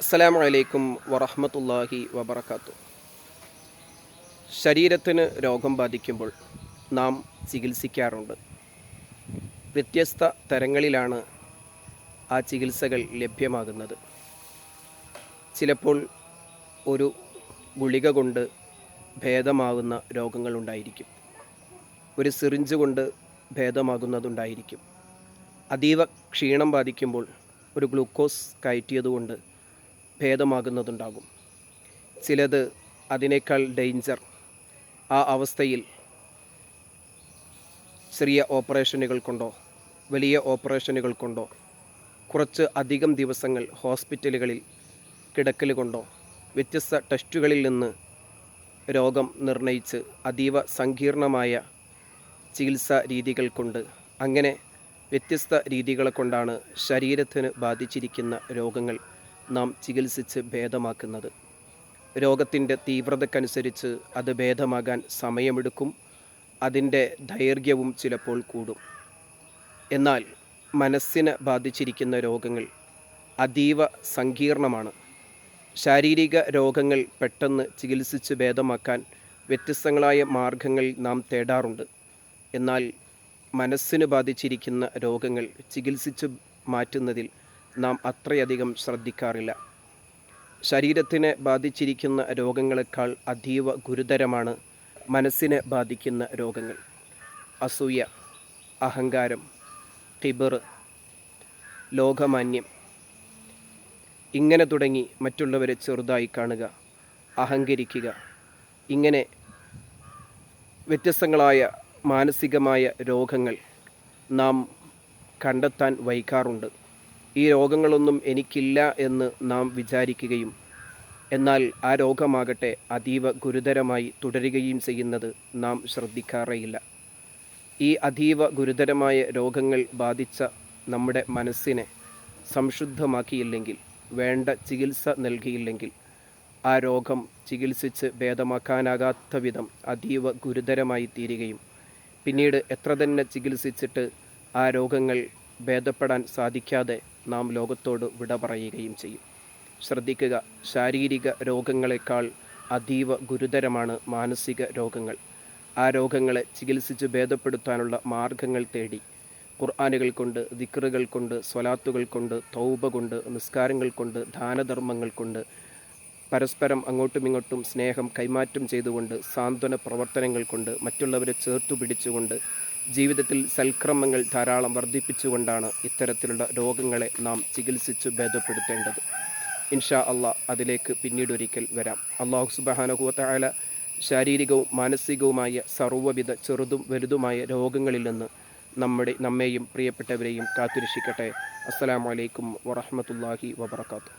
അസ്സലാമു അലൈക്കും വറഹ്മത്തുള്ളാഹി വബർക്കാത്തു ശരീരത്തിന് രോഗം ബാധിക്കുമ്പോൾ നാം ചികിത്സിക്കാറുണ്ട്. വ്യത്യസ്ത തരങ്ങളിലാണ് ആ ചികിത്സകൾ ലഭ്യമാകുന്നത്. ചിലപ്പോൾ ഒരു ഗുളിക കൊണ്ട് ഭേദമാകുന്ന രോഗങ്ങളുണ്ടായിരിക്കും ഒരു സിറിഞ്ച് കൊണ്ട് ഭേദമാകുന്നതുണ്ടായിരിക്കും. അതീവ ക്ഷീണം ബാധിക്കുമ്പോൾ ഒരു ഗ്ലൂക്കോസ് കയറ്റിയതുകൊണ്ട് ഭേദമാകുന്നതുണ്ടാകും. ചിലത് അതിനേക്കാൾ ഡേഞ്ചർ ആ അവസ്ഥയിൽ ചെറിയ ഓപ്പറേഷനുകൾ കൊണ്ടോ വലിയ ഓപ്പറേഷനുകൾ കൊണ്ടോ കുറച്ച് അധികം ദിവസങ്ങൾ ഹോസ്പിറ്റലുകളിൽ കിടക്കൽ കൊണ്ടോ വ്യത്യസ്ത ടെസ്റ്റുകളിൽ നിന്ന് രോഗം നിർണയിച്ച് അതീവ സങ്കീർണമായ ചികിത്സാ രീതികൾ കൊണ്ട് അങ്ങനെ വ്യത്യസ്ത രീതികളെ കൊണ്ടാണ് ശരീരത്തിന് ബാധിച്ചിരിക്കുന്ന രോഗങ്ങൾ നാം ചികിത്സിച്ച് ഭേദമാക്കുന്നത്. രോഗത്തിന്റെ തീവ്രതക്കനുസരിച്ച് അത് ഭേദമാകാൻ സമയമെടുക്കും അതിന്റെ ദൈർഘ്യവും ചിലപ്പോൾ കൂടും. എന്നാൽ മനസ്സിനെ ബാധിച്ചിരിക്കുന്ന രോഗങ്ങൾ അതീവ സങ്കീർണമാണ്. ശാരീരിക രോഗങ്ങൾ പെട്ടെന്ന് ചികിത്സിച്ച് ഭേദമാക്കാൻ വ്യത്യസ്തങ്ങളായ മാർഗങ്ങൾ നാം തേടാറുണ്ട്. എന്നാൽ മനസ്സിന് ബാധിച്ചിരിക്കുന്ന രോഗങ്ങൾ ചികിത്സിച്ച് മാറ്റുന്നതിൽ നാം അത്രയധികം ശ്രദ്ധിക്കാറില്ല. ശരീരത്തിനെ ബാധിച്ചിരിക്കുന്ന രോഗങ്ങളെക്കാൾ അതീവ ഗുരുതരമാണ് മനസ്സിനെ ബാധിക്കുന്ന രോഗങ്ങൾ. അസൂയ അഹങ്കാരം കിബർ ലോകമാന്യം. ഇങ്ങനെ തുടങ്ങി മറ്റുള്ളവരെ ചെറുതായി കാണുക അഹങ്കരിക്കുക. ഇങ്ങനെ വ്യത്യസ്തങ്ങളായ മാനസികമായ രോഗങ്ങൾ നാം കണ്ടെത്താൻ വൈകാറുണ്ട്. ഈ രോഗങ്ങളൊന്നും എനിക്കില്ല എന്ന് നാം വിചാരിക്കുകയും എന്നാൽ ആ രോഗമാകട്ടെ അതീവ ഗുരുതരമായി തുടരുകയും ചെയ്യുന്നത് നാം ശ്രദ്ധിക്കാറേയില്ല. ഈ അതീവ ഗുരുതരമായ രോഗങ്ങൾ ബാധിച്ച നമ്മുടെ മനസ്സിനെ സംശുദ്ധമാക്കിയില്ലെങ്കിൽ വേണ്ട ചികിത്സ നൽകിയില്ലെങ്കിൽ ആ രോഗം ചികിത്സിച്ച് ഭേദമാക്കാനാകാത്ത വിധം അതീവ ഗുരുതരമായി തീരുകയും പിന്നീട് എത്ര തന്നെ ചികിത്സിച്ചിട്ട് ആ രോഗങ്ങൾ ഭേദപ്പെടാൻ സാധിക്കാതെ നാം ലോകത്തോട് വിട പറയുകയും ചെയ്യും. ശ്രദ്ധിക്കുക ശാരീരിക രോഗങ്ങളെക്കാൾ അതീവ ഗുരുതരമാണ് മാനസിക രോഗങ്ങൾ. ആ രോഗങ്ങളെ ചികിത്സിച്ച് ഭേദപ്പെടുത്താനുള്ള മാർഗങ്ങൾ തേടി. ഖുർആാനുകൾ കൊണ്ട് ദിക്റുകൾ കൊണ്ട് സ്വലാത്തുകൾ കൊണ്ട് തൗബ കൊണ്ട് നിസ്കാരങ്ങൾ കൊണ്ട് ദാനധർമ്മങ്ങൾ കൊണ്ട് പരസ്പരം അങ്ങോട്ടും ഇങ്ങോട്ടും സ്നേഹം കൈമാറ്റം ചെയ്തുകൊണ്ട് സാന്ത്വന പ്രവർത്തനങ്ങൾ കൊണ്ട് മറ്റുള്ളവരെ ചേർത്തു പിടിച്ചുകൊണ്ട് ജീവിതത്തിൽ സൽക്രമങ്ങൾ ധാരാളം വർദ്ധിപ്പിച്ചുകൊണ്ടാണ് ഇത്തരത്തിലുള്ള രോഗങ്ങളെ നാം ചികിത്സിച്ചു ഭേദപ്പെടുത്തേണ്ടത്. ഇൻഷാ അള്ളാഹ് അതിലേക്ക് പിന്നീടൊരിക്കൽ വരാം. അള്ളാഹു സുബഹാനുഭവത്തായ ശാരീരികവും മാനസികവുമായ സർവവിധ ചെറുതും വലുതുമായ രോഗങ്ങളിൽ നിന്ന് നമ്മുടെ നമ്മെയും പ്രിയപ്പെട്ടവരെയും കാത്തുരക്ഷിക്കട്ടെ. അസ്സലാമലൈക്കും വറഹമത്തല്ലാഹി വബർക്കാത്തു